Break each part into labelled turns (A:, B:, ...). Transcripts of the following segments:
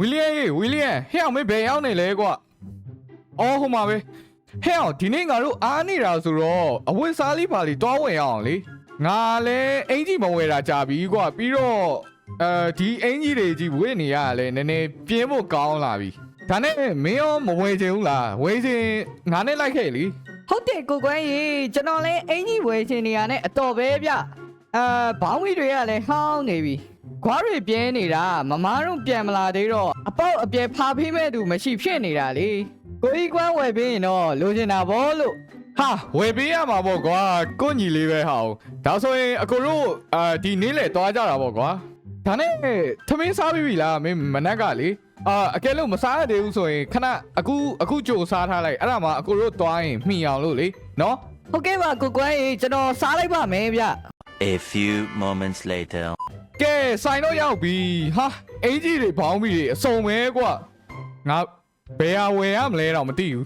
A: ဝီလီယံရေဝီလီယံဟဲ့အောင်မေဘယ်ရောက်နေလဲကွာအော်ဟိုမှာပဲဟဲ့အောင်ဒီနေ့ငါတို့အားနေတာဆိုတော့အဝတ်စားလေးပါလေးတွားဝင်ရအောင်လေငါလည်းအင်ကြီးမဝယ်တာကြာပြီကွာပြီးတော့အဲဒီအင်ကြီးတွေကြီးဝယ်နေရတာလဲနည်းနည်းပြင်းဖို့ကောင်းလာပြီဒါနဲ့မင်းရောမဝယ်ချင်ဘူးလားဝယ်ချင်ငါနဲ့လိုက်ခဲ့လी
B: ဟုတ်တယ်ကိုကွန်းရေကျွန်တော်လည်းအင်ကြီးဝယ်ချင်နေရတဲ့အတော်ပဲဗျအာဘောင်းဝီတွေကလည်းဟောင်းနေပြီ ခွားတွေပြဲနေတာမမားတို့ပြန်မလာသေးတော့အပေါက်အပြဲဖာဖေးမဲ့သူမရှိဖြစ်နေတာလေကိုကြီးကွန်းဝယ်ပြီးရင်တော့လိုချင်တာဗောလို့
A: ဟာဝယ်ပေးရမှာပေါ့ကွာကိုညီလေးပဲဟာအောင်ဒါဆိုရင်အကိုတို့အာဒီနေ့လေတွားကြတာပေါ့ကွာဒါနဲ့သမင်းစားပြီးပြီလားမင်းမနက်ကလေအာအကယ်လို့မစားရသေးဘူးဆိုရင်ခဏအခုအခုကြိုစားထားလိုက်အဲ့ဒါမှအကိုတို့တွားရင်မှီအောင်လို့လေနော်
B: ဟုတ်ကဲ့ပါကိုကွန်းရေကျွန်တော်စားလိုက်ပါမယ်ဗျ
C: A few moments later.
A: ကဲဆိုင်တော့ရောက်ပြီဟာအင်ကြီးတွေဘောင်းပြီးတွေအစုံပဲကွာငါဘယ်ဟာဝယ်ရမလဲတော့မသိဘူး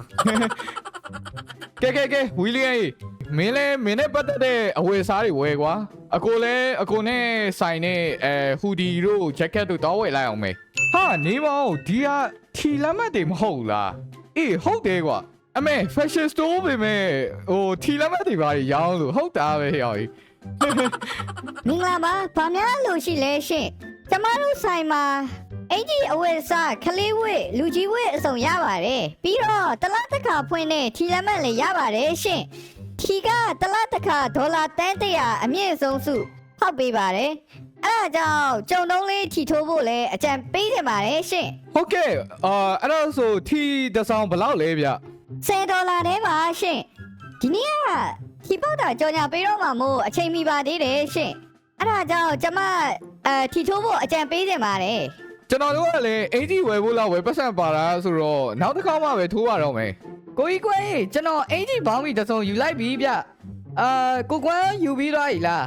A: ကဲကဲကဲဝီလီယံမင်းလဲမင်းနဲ့ပတ်သက်တဲ့အဝယ်စားတွေဝယ်ကွာအကိုလဲအကိုနဲ့ဆိုင်နဲ့အဲဟူဒီတို့ဂျက်ကက်တို့တော့ဝယ်လိုက်အောင်မေဟာနေမအောင်ဒီဟာထီလက်မှတ်တွေမဟုတ်ဘူးလားအေးဟုတ်တယ်ကွာအမေ fashion store ပဲမဲ့ဟိုထီလက်မှတ်တွေပါရောင်းလို့ဟုတ်တာပဲဟဲ့အောင်ကြီး
D: မင်္ဂလာပါဗာများလို့ရှိလဲရှင်ကျမတို့ဆိုင်မှာအင်ကြီးအဝတ်အစားခလေးဝတ်လူကြီးဝတ်အစုံရပါတယ်ပြီးတော့တလားတစ်ခါဖွင့်တဲ့ထီလက်မှတ်လည်းရပါတယ်ရှင်ထီကတလားတစ်ခါဒေါ်လာတန်းတရာအမြင့်ဆုံးစုဖောက်ပေးပါတယ်အဲ့ဒါကြောင့်ကြုံတုံးလေးထီထိုးဖို့လည်းအကြံပေးနေပါတယ်ရှင်
A: ဟုတ်ကဲ့အာအဲ့ဒါဆိုထီတစ်ဆောင်ဘယ်လောက်လဲဗျ
D: 10ဒေါ်လာတည်းပါရှင်ဒီနေ့က ထီပေါက်တာကြော်ညာပေးတော့မှာမို့အချိန်မီပါသေးတယ်ရှင်အဲ့ဒါကြောင့်ကျမအဲထီထိုးဖို့အကြံပေးနေပါတယ်
A: ကျွန်တော်တို့ကလည်းအင်ဂျီဝယ်ဖို့လောက်ဝယ်ပတ်စံပါတာဆိုတော့နောက်တစ်ခေါက်မှပဲထိုးရတော့မယ်
B: ကိုကြီးကွန်းရေကျွန်တော်အင်ကြီးဘောင်းဝီတစ်စုံယူလိုက်ပြီဗျအာကိုကွန်းယူပြီးသွားပြီလား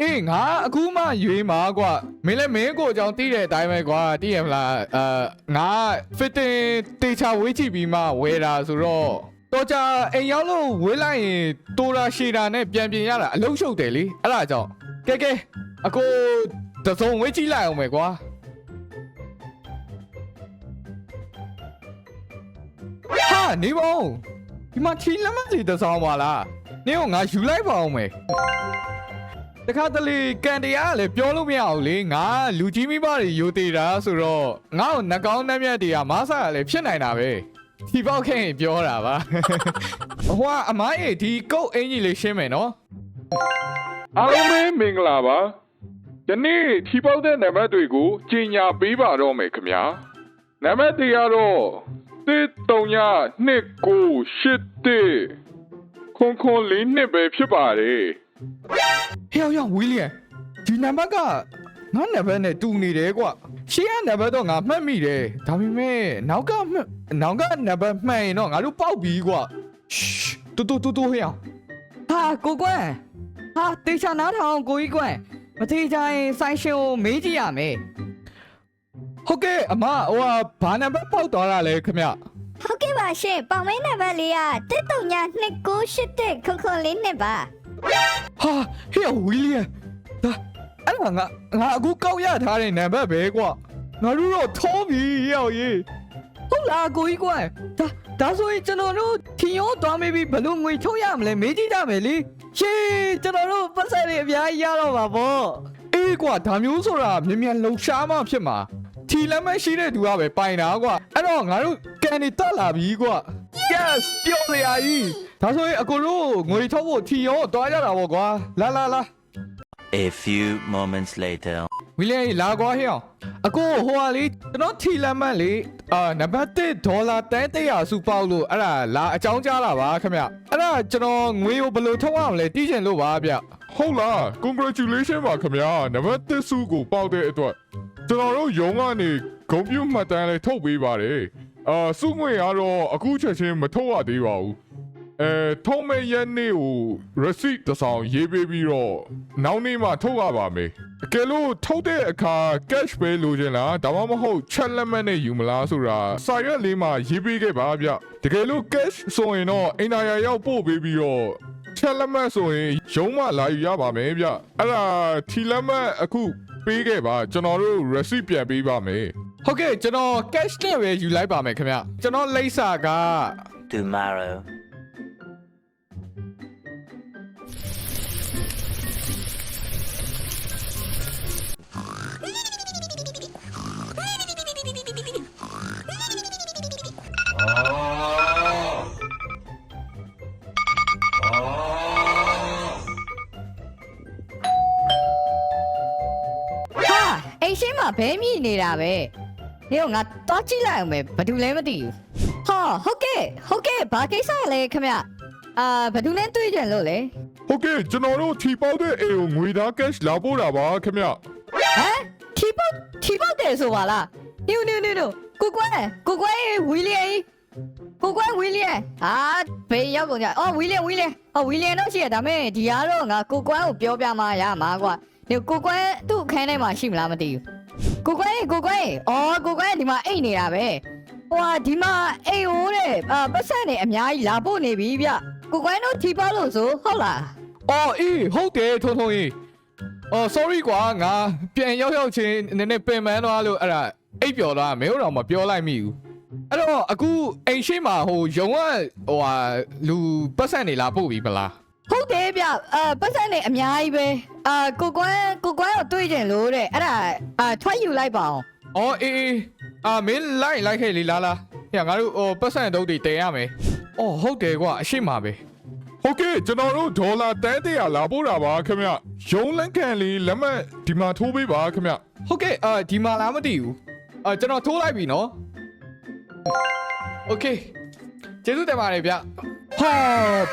A: အေးငါအခုမှရွေးမှာကွာမင်းလည်းမင်းကိုအကြောင်းတီးတဲ့အတိုင်းပဲကွာတီးရမလားအာငါ fitting တေချာဝေးကြည့်ပြီးမှဝယ်တာဆိုတော့ တော့ကြအိမ်ရောက်လို့ဝေးလိုက်ရင်တိုရာရှည်တာနဲ့ပြန်ပြင်ရတာအလုံးရှုပ်တယ်လေအဲ့ဒါကြောင့်ကဲကဲအကိုတစ်စုံဝေးကြည့်လိုက်အောင်မယ်ကွာဟာနေပါဦးဒီမှာချီလက်မစီတစ်ဆောင်ပါလားနင်းကငါယူလိုက်ပါအောင်မယ်တခါတလေကန်တရားကလည်းပြောလို့မရအောင်လေငါလူကြီးမိဘတွေယူသေးတာဆိုတော့ငါ့ကိုနှကောင်းနှမျက်တွေကမဆာကလည်းဖြစ်နိုင်တာပဲ ဒီပေါက်ခဲ့ရင်ပြောတာပါဟိုကအမိုင်းအေဒီကုတ်အင်ကြီးလေးရှင်းမယ်နော်
E: အားလုံးပဲမင်္ဂလာပါယနေ့ထီပေါက်တဲ့နံပါတ်တွေကိုကြီးညာပေးပါတော့မယ်ခင်ဗျာနံပါတ်တွေကတော့3398981ခွန်ခွန်လေးနှစ်ပဲဖြစ်ပါတယ်
A: ဟေးရောက်ဝီလီယံဒီနံပါတ်ကငါနံပါတ်နဲ့တူနေတယ်ကွာ ရှေ့ကနံပါတ်တော့ငါမှတ်မိတယ်ဒါပေမဲ့နောက်ကမှတ်နောက်ကနံပါတ်မှန်ရင်တော့ငါတို့ပေါက်ပြီကွာရှ်တူတူတူတူဟေးအောင်
B: ဟာကိုကွန်းဟာတေချာနားထောင်ကိုကြီးကွန်းမသေးချင်ဆိုင်ရှင်ကိုမေးကြည့်ရမယ်
A: ဟုတ်ကဲ့အမဟိုဟာဘာနံပါတ်ပေါက်သွားတာလဲခင်ဗျ
D: ဟုတ်ကဲ့ပါရှင်ပေါင်မဲနံပါတ်လေးက1398981ခွန်ခွန်လေးနှစ်ပါ
A: ဟာဟေ့ဝီလီယံဒါ အဲ့ဒါငါငါအခုကောက်ရထားတဲ့နံပါတ်ပဲကွာငါတို့တော့ထိုးပြီရောက်ရေး
B: ဟုတ်လားကိုကြီးကွန်းဒါဒါဆိုရင်ကျွန်တော်တို့ထင်ရောသွားမေးပြီးဘယ်လို့ငွေထုတ်ရမလဲမေးကြည့်ကြမယ်လေရှေးကျွန်တော်တို့ပတ်စံတွေအများကြီးရတော့ပါဗော
A: အေးကွာဒါမျိုးဆိုတာမြန်မြန်လှုပ်ရှားမှဖြစ်မှာထီလက်မရှိတဲ့သူကပဲပိုင်တာကွာအဲ့တော့ငါတို့ကန်နေတက်လာပြီကွာ yes ပြောစရာကြီးဒါဆိုရင်အကိုတို့ငွေထုတ်ဖို့ထီရောတွားကြတာပေါ့ကွာလာလာလာ
C: A few moments later.
A: ဝီလီယံလာကွာဟေ့အောင်အကိုဟိုဟာလေးကျွန်တော်ထီလက်မှတ်လေးအာနံပါတ်1ဒေါ်လာတန်း100စုပေါက်လို့အဲ့ဒါလာအကြောင်းကြားလာပါခင်ဗျအဲ့ဒါကျွန်တော်ငွေကိုဘယ်လိုထုတ်ရမလဲတီးချင်လို့ပါဗျ
E: ဟုတ်လား congratulation ပါခင်ဗျာနံပါတ်1စုကိုပေါက်တဲ့အတွက်ကျွန်တော်တို့ရုံးကနေဂုဏ်ပြုမှတ်တမ်းလေးထုတ်ပေးပါတယ်အာစုငွေကတော့အခုချက်ချင်းမထုတ်ရသေးပါဘူး အဲထုံးမဲ့ရက်နေ့ကို receipt တစ်စောင်ရေးပေးပြီးတော့နောက်နေ့မှထုတ်ရပါမယ်အကယ်လို့ထုတ်တဲ့အခါ cash ပဲလိုချင်လားဒါမှမဟုတ်ချက်လက်မှတ်နဲ့ယူမလားဆိုတာစာရွက်လေးမှာရေးပေးခဲ့ပါဗျတကယ်လို့ cash ဆိုရင်တော့အင်တာယာရောက်ပို့ပေးပြီးတော့ချက်လက်မှတ်ဆိုရင်ရုံးမလာယူရပါမယ်ဗျအဲ့ဒါထီလက်မှတ်အခုပေးခဲ့ပါကျွန်တော်တို့ receipt ပြန်ပေးပါမယ်
A: ဟုတ်ကဲ့ကျွန်တော် cash နဲ့ပဲယူလိုက်ပါမယ်ခင်ဗျကျွန်တော်လိပ်စာက
C: Tomorrow.
D: ဟာအိမ်ရှိမှာဘဲမြည်နေတာပဲနေတော့ငါတော့ကြည့်လိုက်အောင်ပဲဘာတူလဲမသိဘူးဟာဟုတ်ကဲ့ဟုတ်ကဲ့ဘာကိစ္စလဲခင်ဗျအာဘာတူနဲ့တွေ့ကြလို့လဲ
E: ဟုတ်ကဲ့ကျွန်တော်တို့ထီပေါက်တဲ့အိမ်ကိုငွေသား cash လာပို့တာပါခင်ဗျ
D: ဟမ်ထီပေါက်ထီပေါက်တယ်ဆိုပါလားနူနူနူနူ ကိုကွဲကိုကွဲဝီလီယံကိုကွဲဝီလီယံအာဘေးရောက်ကုန်ကြအော်ဝီလီယံဝီလီယံအော်ဝီလီယံတော့ရှိရဒါမဲ့ဒီကတော့ငါကိုကွဲကိုပြောပြမှရမှာကွာနေကိုကွဲသူ့အခန်းထဲမှာရှိမလားမသိဘူးကိုကွဲကိုကွဲအော်ကိုကွဲဒီမှာအိတ်နေတာပဲဟိုဟာဒီမှာအိတ်ဟိုးတဲ့အာပတ်စံနေအများကြီးလာဖို့နေပြီဗျကိုကွဲတို့ထီပေါက်လို့ဆိုဟုတ်လား
A: အော်အေးဟုတ်တယ်ထုံထုံကြီးအော် sorry ကွာငါပြန်ရောက်ရောက်ချင်းနည်းနည်းပင်ပန်းသွားလို့အဲ့ဒါ အိပ်ပျော်သွားမင်းတို့တော့မပြောလိုက်မိဘူးအဲ့တော့အခုအိမ်ရှိမှာဟိုယုံကဟိုဟာလူပတ်စံနေလာပို့ပြီမလား
D: ဟုတ်တယ်ဗျအာပတ်စံနေအများကြီးပဲအာကိုကွန်းကိုကွန်းကိုတွေ့ကြလို့တဲ့အဲ့ဒါအာထွက်ယူလိုက်ပါအောင်။
A: အော်အေးအေးအာမင်းလိုက်လိုက်ခဲ့လေလာလာ။ဟဲ့ငါတို့ဟိုပတ်စံတုပ်တွေတင်ရမယ်။အော်ဟုတ်တယ်ကွာအရှိမပဲ
E: ဟုတ်ကဲ့ကျွန်တော်တို့ဒေါ်လာတန်းတရာလာပို့တာပါခင်ဗျရုံးလန့်ကန်လေးလက်မှတ်ဒီမှာထိုးပေးပါခင်ဗျ။
A: ဟုတ်ကဲ့အာဒီမှာလားမသိဘူး။ အာကျွန်တော်ထိုးလိုက်ပြီနော်။ Okay ကျေးဇူးတင်ပါတယ်ဗျ။ဟာ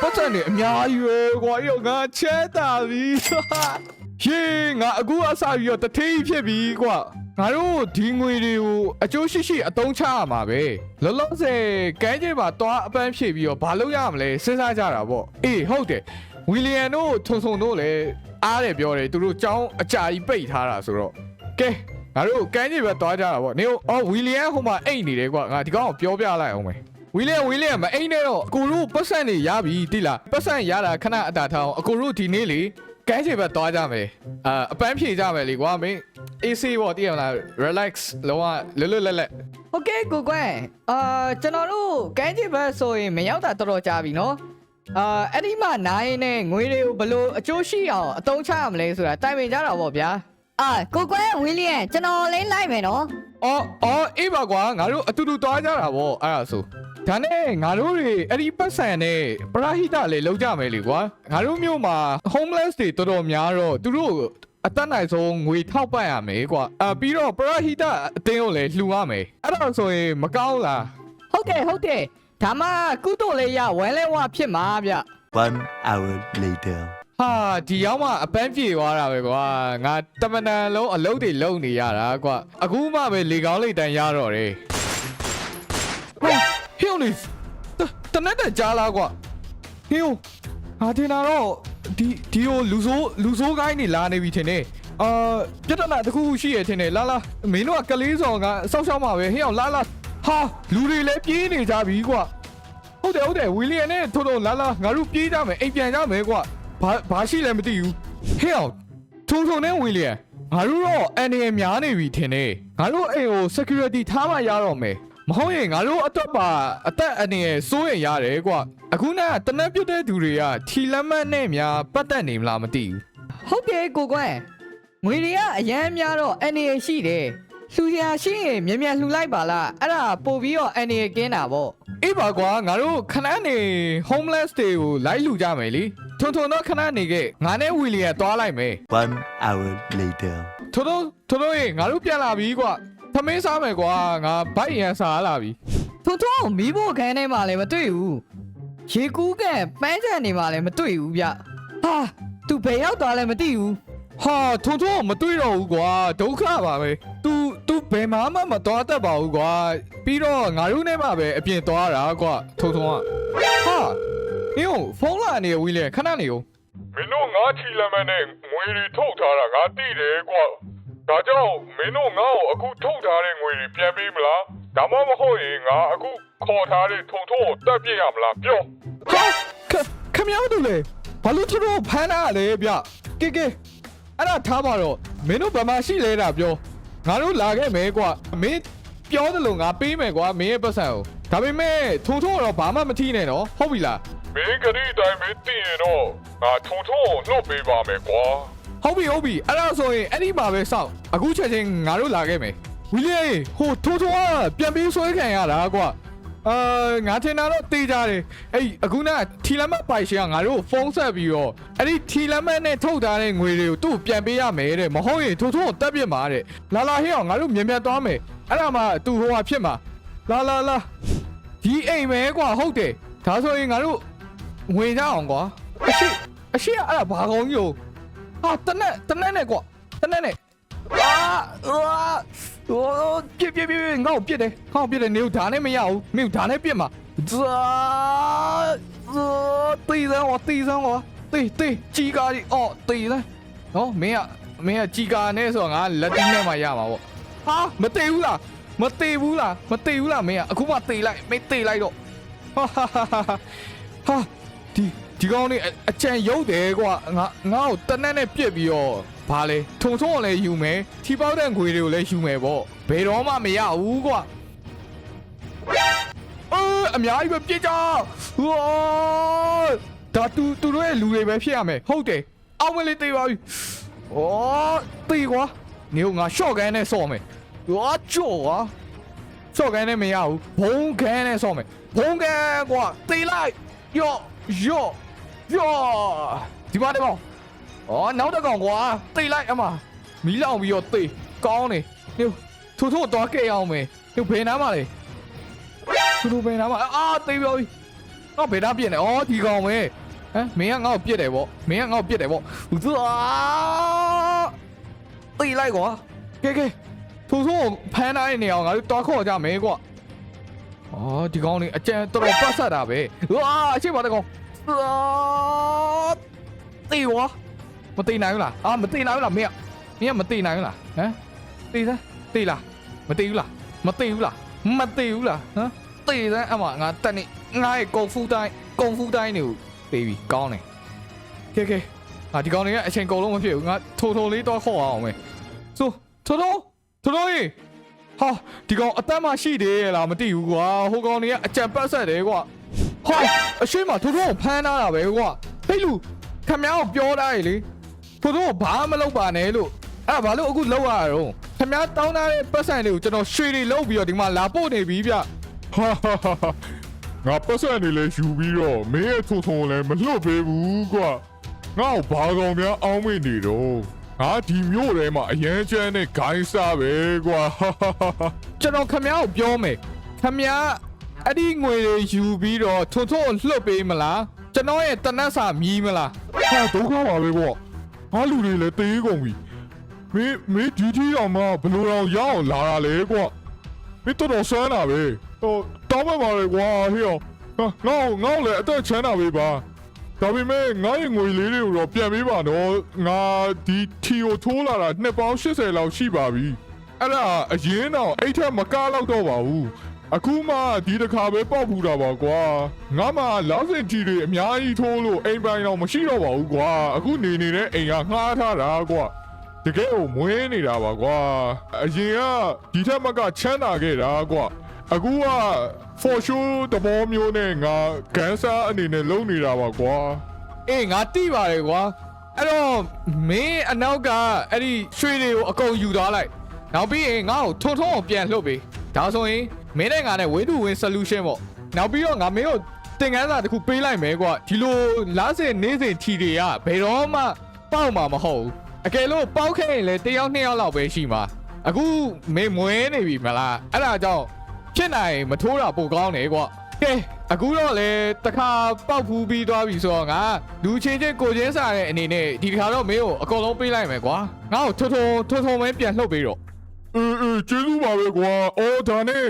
A: ပတ်စံတွေအများကြီးပဲကွာရောငါချဲတာပြီ။ဟေးငါအခုအစားပြီးတော့တထေးကြီးဖြစ်ပြီကွာ။ငါတို့ဒီငွေတွေကိုအကျိုးရှိရှိအသုံးချရမှာပဲလောလောဆယ်ကမ်းခြေမှာတွားအပန်းဖြည့်ပြီးတော့ဘာလုပ်ရမလဲစဉ်းစားကြတာပေါ့အေးဟုတ်တယ်ဝီလီယံတို့ထုံထုံတို့လည်းအားတယ်ပြောတယ်သူတို့ចောင်းအကြာကြီးပိတ်ထားတာဆိုတော့ကဲ ငါတို့ကမ်းခြေပဲတွားကြတာပေါ့နေအော်ဝီလီယံဟိုမှာအိတ်နေတယ်ကွာငါဒီကောင်ကိုပြောပြလိုက်အောင်မယ်ဝီလီယံဝီလီယံမအိတ်နဲ့တော့အကိုတို့ပတ်စံနေရပြီတိလားပတ်စံရတာခဏအတာထားအောင်အကိုတို့ဒီနေ့လေကမ်းခြေပဲတွားကြမယ်အာအပန်းဖြည့်ကြမယ်လေကွာမင်း AC ပေါ့တည်ရမလား relax လောကလွတ်လွတ်လပ်လပ်
B: ဟုတ်ကဲ့ကိုကွန်းအာကျွန်တော်တို့ကမ်းခြေဘက်ဆိုရင်မရောက်တာတော်တော်ကြာပြီနော်အာအဲ့ဒီမှာနိုင်နေငွေတွေကိုဘယ်လို့အကျိုးရှိအောင်အသုံးချရမလဲဆိုတာတိုင်ပင်ကြတာပေါ့ဗျာ
D: အာကိုကွန်းဝီလီယံကျွန်တော်လေးလိုက်မယ်နော်
A: အော်အော်အေးပါကွာငါတို့အတူတူတွားကြတာပေါ့အဲ့ဒါဆိုဒါနဲ့ငါတို့တွေအဲ့ဒီပတ်စံနဲ့ပရာဟိတလေးလောက်ကြမယ်လေကွာငါတို့မျိုးမှာ homeless တွေတော်တော်များတော့သူတို့အတက်နိုင်ဆုံးငွေထောက်ပံ့ရမယ်ကွာအာပြီးတော့ပရာဟိတအတင်းကိုလည်းလှူရမယ်အဲ့ဒါဆိုရင်မကောင်းလား
B: ဟုတ်တယ်ဟုတ်တယ်ဒါမှကုသိုလ်လေးရဝမ်းလဲဝဖြစ်မှာဗျ
C: One hour later.
A: ဟာဒီရောက်မှအပန်းပြေသွားတာပဲကွာငါတမန်တန်လုံးအလုပ်တွေလုပ်နေရတာကွာအခုမှပဲလေကောင်းလေတန်ရတော့တယ်ဟေးဟေးလေတနက်တဲ့ကြားလားကွာဟေးဟာတင်တာတော့ဒီဒီကိုလူဆိုးလူဆိုးကိုင်းနေလာနေပြီထင်တယ်အာပြဿနာတစ်ခုခုရှိရထင်တယ်လာလာမင်းတို့ကကလေးစော်ကစောက်ရှောက်မှာပဲဟေးအောင်လာလာဟာလူတွေလည်းပြေးနေကြပြီကွာဟုတ်တယ်ဟုတ်တယ်ဝီလီယံနဲ့ထိုးထိုးလာလာငါတို့ပြေးကြမယ်အိမ်ပြန်ကြမယ်ကွာ ဘာဘာရှိလဲမသိဘူးဟဲ့အောင်ထိုးထိုးနဲ့ဝီလီယံငါတို့တော့အန်ရများနေပြီထင်တယ်ငါတို့အိမ်ကို security ထားမှရတော့မယ်မဟုတ်ရင်ငါတို့အတွက်ပါအသက်အန္တရာယ်စိုးရင်ရတယ်ကွာအခုနကတနက်ပြုတ်တဲ့သူတွေကထီလက်မတ်နဲ့များပတ်သက်နေမလားမသိဘူး
B: ဟုတ်တယ်ကိုကွန်းငွေတွေကအရန်များတော့အနေရရှိတယ်လှူရရှိရင်မြန်မြန်လှူလိုက်ပါလားအဲ့ဒါပို့ပြီးတော့အနေရကင်းတာပေါ့
A: အေးပါကွာငါတို့ခဏနေ homeless တွေကိုလိုက်လူကြမယ်လी ထုံထုံတော့ခဏနေခဲ့ငါနဲ့ဝီလီယံသွားလိုက်မယ်
C: One hour later.
A: ထိုးထိုးထိုးထိုးရေငါတို့ပြန်လာပြီကွာသမင်းစားမယ်ကွာငါဘိုက်ရန်စားလာပြီ
B: ထုံထုံမီးဖို့ခန်းထဲမှာလည်းမတွေ့ဘူးရေကူးကန်ပန်းချန်နေမှာလည်းမတွေ့ဘူးဗျဟာသူဘယ်ရောက်သွားလဲမသိဘူး
A: ဟာထိုးထိုးမတွေ့တော့ဘူးကွာဒုက္ခပါပဲ तू तू ဘယ်မှမမတော်တတ်ပါဘူးကွာပြီးတော့ငါတို့နဲ့မှပဲအပြင်သွားတာကွာထိုးထိုးကဟာ ဟင်းဖုန်းလာနေဝီလေခဏနေဦး
E: မင်းတို့ငါချီလက်မှတ်နဲ့ငွေတွေထုတ်ထားတာငါသိတယ်ကွာဒါကြောင့်မင်းတို့ငါ့ကိုအခုထုတ်ထားတဲ့ငွေတွေပြန်ပေးမလားဒါမှမဟုတ်ရင်ငါအခုခေါ်ထားတဲ့ထုံထုံကိုတက်ပြစ်ရမလားပြော
A: ဟာခခမရတို့လေဘာလို့ထိုးထိုးဖမ်းတာလဲဗျကဲကဲအဲ့ဒါထားပါတော့မင်းတို့ဘာမှရှိလဲတာပြောငါတို့လာခဲ့မယ်ကွာမင်းပြောသလိုငါပေးမယ်ကွာမင်းရဲ့ပတ်စံကိုဒါပေမဲ့ထုံထုံတော့ဘာမှမထီးနဲ့နော်ဟုတ်ပြီလား
E: မင်းကလေးတိုင်းမင်းတည်ရင်တော့ငါထုံထုံလှုပ်ပေးပါမယ်ကွာ
A: ဟုတ်ပြီဟုတ်ပြီအဲ့ဒါဆိုရင်အဲ့ဒီမှာပဲစောင့်အခုချက်ချင်းငါတို့လာခဲ့မယ်ဝီလီယေဟိုထိုးထိုးကပြန်ပြီးဆွဲခံရတာကွာအာငါထင်တာတော့တေးကြတယ်အဲ့အခုနကထီလမတ်ပိုင်ရှင်ကငါတို့ဖုန်းဆက်ပြီးတော့အဲ့ဒီထီလမတ်နဲ့ထုတ်ထားတဲ့ငွေတွေကိုသူ့ပြန်ပေးရမယ်တဲ့မဟုတ်ရင်ထိုးထိုးကိုတက်ပြစ်မှာတဲ့လာလာဟေ့အောင်ငါတို့မြန်မြန်သွားမယ်အဲ့ဒါမှသူ့ဟိုဟာဖြစ်မှာလာလာလာဒီအိမ်ပဲကွာဟုတ်တယ်ဒါဆိုရင်ငါတို့ ဝင်ကြအောင်ကွာအရှိအရှိကအဲ့ဒါဘာကောင်းကြီးကိုဟာတနက်တနက်နဲ့ကွာတနက်နဲ့အာအာဟိုပြပြပြငါ့ကိုပြစ်တယ်ငါ့ကိုပြစ်တယ်နေဦးဒါနဲ့မရဘူးနေဦးဒါနဲ့ပြစ်မှာဇာဇာတီးစမ်းဝတီးစမ်းဝတီးတီးជីကာကြီးအော်တီးစမ်းနော်မင်းကမင်းကជីကာနဲ့ဆိုတော့ငါလက်တီးနဲ့မှရမှာပေါ့ဟာမတေဘူးလားမတေဘူးလားမတေဘူးလားမင်းကအခုမှတေလိုက်မင်းတေလိုက်တော့ဟာဟာဟာဟာဟာ ဒီဒီကောင်လေးအအကြံရုပ်တယ်ကွာငါငါ့ကိုတနက်နဲ့ပြစ်ပြီးတော့ဘာလဲထုံထုံကိုလည်းယူမယ်ထီပေါက်တဲ့ငွေတွေကိုလည်းယူမယ်ပေါ့ဘယ်တော့မှမရဘူးကွာအေးအများကြီးပဲပြစ်ကြဝါဒါတူတူတို့ရဲ့လူတွေပဲဖြစ်ရမယ်ဟုတ်တယ်အောင်မလေးတေးပါပြီဩတေးကွာနေကငါရှော့ကန်နဲ့ဆော့မယ်ဝါကြော်ကွာရှော့ကန်နဲ့မရဘူးဘုံကန်နဲ့ဆော့မယ်ဘုံကန်ကွာတေးလိုက်ယော့ ယော့ယော့ဒီပါတဲ့ကောင်ဩနောက်တစ်ကောင်ကွာတေးလိုက်အမမီးလောင်ပြီးတော့တေးကောင်းနေညထိုးထိုးတော့ကဲအောင်မယ်ညဘယ်နားမှာလဲသူတို့ဘယ်နာမှာအာသိပြောပြီငါဘယ်နာပြစ်နေဩဒီကောင်ပဲဟမ်မင်းကငါ့ကိုပြစ်တယ်ဗောမင်းကငါ့ကိုပြစ်တယ်ဗောဟူသူအာသိလိုက်ကွာကဲကဲသူတို့ဖမ်းနိုင်နေအောင်ငါတို့တွားခေါ်ကြမယ်ကွာ အော်ဒီကောင်လေးအကျန်တော်တော်ပတ်ဆက်တာပဲဝါအရှိပါတကောင်အာသိဝါမသိနိုင်ဘူးလားအာမသိနိုင်ဘူးလားမင်းကမင်းကမသိနိုင်ဘူးလားဟမ်သိစမ်းသိလားမသိဘူးလားမသိဘူးလားမသိဘူးလားဟမ်တေးစမ်းအမငါတက်နေငါရဲ့ကုံဖူးတိုင်းကုံဖူးတိုင်းတွေကိုပေးပြီးကောင်းတယ်ကဲကဲငါဒီကောင်တွေကအချိန်ကုန်လုံးမဖြစ်ဘူးငါထိုးထိုးလေးတော့ခေါ်အောင်မယ်ဆိုထိုးထိုးထိုးထိုးရေ ဟာဒီကောင်အသက်မရှိသေးရဲ့လားမသိဘူးကွာဟိုကောင်တွေကအကြံပတ်ဆက်တယ်ကွာဟာအရှိမထိုးထိုးကိုဖမ်းထားတာပဲကွာဟဲ့လူခမ ्या ကိုပြောထားရလေထိုးထိုးကိုဘာမှမလုပ်ပါနဲ့လို့အဲ့ဒါဘာလို့အခုလောက်ရတော့ခမ ्या တောင်းထားတဲ့ပတ်စံတွေကိုကျွန်တော်ရွှေတွေလုပ်ပြီးတော့ဒီမှာလာပို့နေပြီဗျ
E: ဟာဟာဟာဟာငါပတ်စံနေလဲယူပြီးတော့မင်းရဲ့ထုံထုံကိုလည်းမလွတ်ပေးဘူးကွာငါ့ကိုဘာကောင်များအောင်းမိနေတော့ ငါဒီမျိုးထဲမှာအရန်ချမ်းနဲ့ဂိုင်းစားပဲကွာဟာဟာဟာဟာ
A: ကျွန်တော်ခမ ्या ကိုပြောမယ်ခမ ्या အဲ့ဒီငွေတွေယူပြီးတော့ထွန်းထွန်းလှုပ်ပေးမလားကျွန်တော်ရဲ့တနတ်စာမြည်မလား
E: ဟာဒုက္ခပါပဲကွာငါလူတွေလည်းတေးကုန်ပြီမင်းမင်းဒီတီအောင်မဘလို့တော့ရအောင်လာတာလေကွာမင်းတော်တော်ဆန်းတာပဲဟိုတောင်းပန်ပါလေကွာဟေ့အောင်ငါငါ့ကိုငါ့ကိုလည်းအသက်ချမ်းသာပေးပါ ဒါပေမဲ့ငါ့ရဲ့ငွေလေးတွေကိုတော့ပြန်ပေးပါတော့ငါဒီထီကိုထိုးလာတာနှစ်ပေါင်း80လောက်ရှိပါပြီအဲ့ဒါအရင်တော့အိတ်ထက်မကားလောက်တော့ပါဘူးအခုမှဒီတစ်ခါပဲပေါက်ဖူးတာပါကွာငါမှလောက်စင်တီတွေအများကြီးထိုးလို့အိမ်ပိုင်တော့မရှိတော့ပါဘူးကွာအခုနေနေတဲ့အိမ်ကငှားထားတာကွာတကယ်ကိုမွေးနေတာပါကွာအရင်ကဒီထက်မကချမ်းသာခဲ့တာကွာ အခုက for sure တဘောမျိုးနဲ့ငါကန်ဆာအနေနဲ့လုံနေတာပါကွာ
A: အေးငါတိပါတယ်ကွာအဲ့တော့မင်းအနောက်ကအဲ့ဒီရွှေတွေကိုအကုန်ယူသွားလိုက်နောက်ပြီးရင်ငါ့ကိုထွန်းထွန်းကိုပြန်လှုပ်ပေးဒါဆိုရင်မင်းနဲ့ငါနဲ့ way to win solution ပေါ့နောက်ပြီးတော့ငါမင်းကိုသင်ခန်းစာတစ်ခုပေးလိုက်မယ်ကွာဒီလိုလားစင်နေစဉ်ထီတွေကဘယ်တော့မှပေါက်မှာမဟုတ်ဘူးအကယ်လို့ပေါက်ခဲ့ရင်လည်းတစ်ယောက်နှစ်ယောက်လောက်ပဲရှိမှာအခုမင်းမွေးနေပြီမလားအဲ့ဒါကြောင့် ဖြစ်နိုင်မထိုးတာပိုကောင်းတယ်ကွာကဲအခုတော့လေတခါပေါက်ဖူးပြီးသွားပြီဆိုတော့ငါလူချင်းချင်းကိုချင်းစားတဲ့အနေနဲ့ဒီတစ်ခါတော့မင်းကိုအကုန်လုံးပေးလိုက်မယ်ကွာငါ့ကိုထွန်းထွန်းထွန်းထွန်းပဲပြန်လှုပ်ပေးတော့
E: အေးအေးကျေးဇူးပါပဲကွာအော်ဒါနဲ့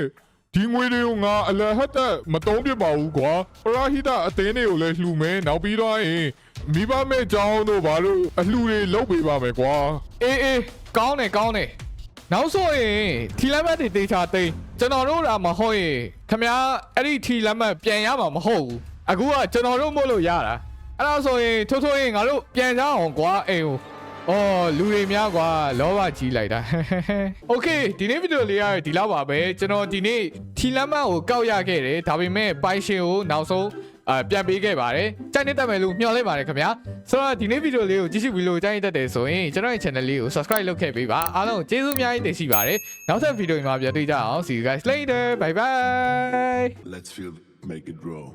E: ဒီငွေတွေကိုငါအလဟတ်တက်မတုံးပြပါဘူးကွာပရာဟိတအသင်းတွေကိုလည်းလှူမယ်နောက်ပြီးတော့ရင်မိဘမဲ့ကြောင်းတို့ဘာလို့အလှူတွေလုပ်ပေးပါမယ်ကွာ
A: အေးအေးကောင်းတယ်ကောင်းတယ် နောက်ဆိုရင်ထီလက်မှတ်တွေတေချာသိမ်းကျွန်တော်တို့လာမဟုတ်ရင်ခမ ्या အဲ့ဒီထီလက်မှတ်ပြန်ရမှာမဟုတ်ဘူးအခုကကျွန်တော်တို့မို့လို့ရတာအဲ့ဒါဆိုရင်ထိုးထိုးရင်ငါတို့ပြန်ကြအောင်ကွာအိမ်ကို အော်လူတွေများကွာလောဘကြီးလိုက်တာ โอเคဒီနေ့ဗီဒီယိုလေးကဒီလောက်ပါပဲကျွန်တော်ဒီနေ့ထီလမ်းမကိုကောက်ရခဲ့တယ်ဒါပေမဲ့ပိုင်ရှင်ကိုနောက်ဆုံး အာပြန်ပေးခဲ့ပါတယ်ကြိုက်နေတတ်မယ်လို့မျှော်လင့်ပါတယ်ခင်ဗျာဆိုတော့ဒီနေ့ဗီဒီယိုလေးကိုကြည့်ရှုပြီးလို့ကြိုက်နေတတ်တယ်ဆိုရင်ကျွန်တော်ရဲ့ channel လေးကို subscribe လုပ်ခဲ့ပေးပါအားလုံးကျေးဇူးအများကြီးတင်ရှိပါတယ်နောက်ထပ်ဗီဒီယိုမှာပြန်တွေ့ကြအောင် see you guys later bye bye
F: Let's feel, make it grow.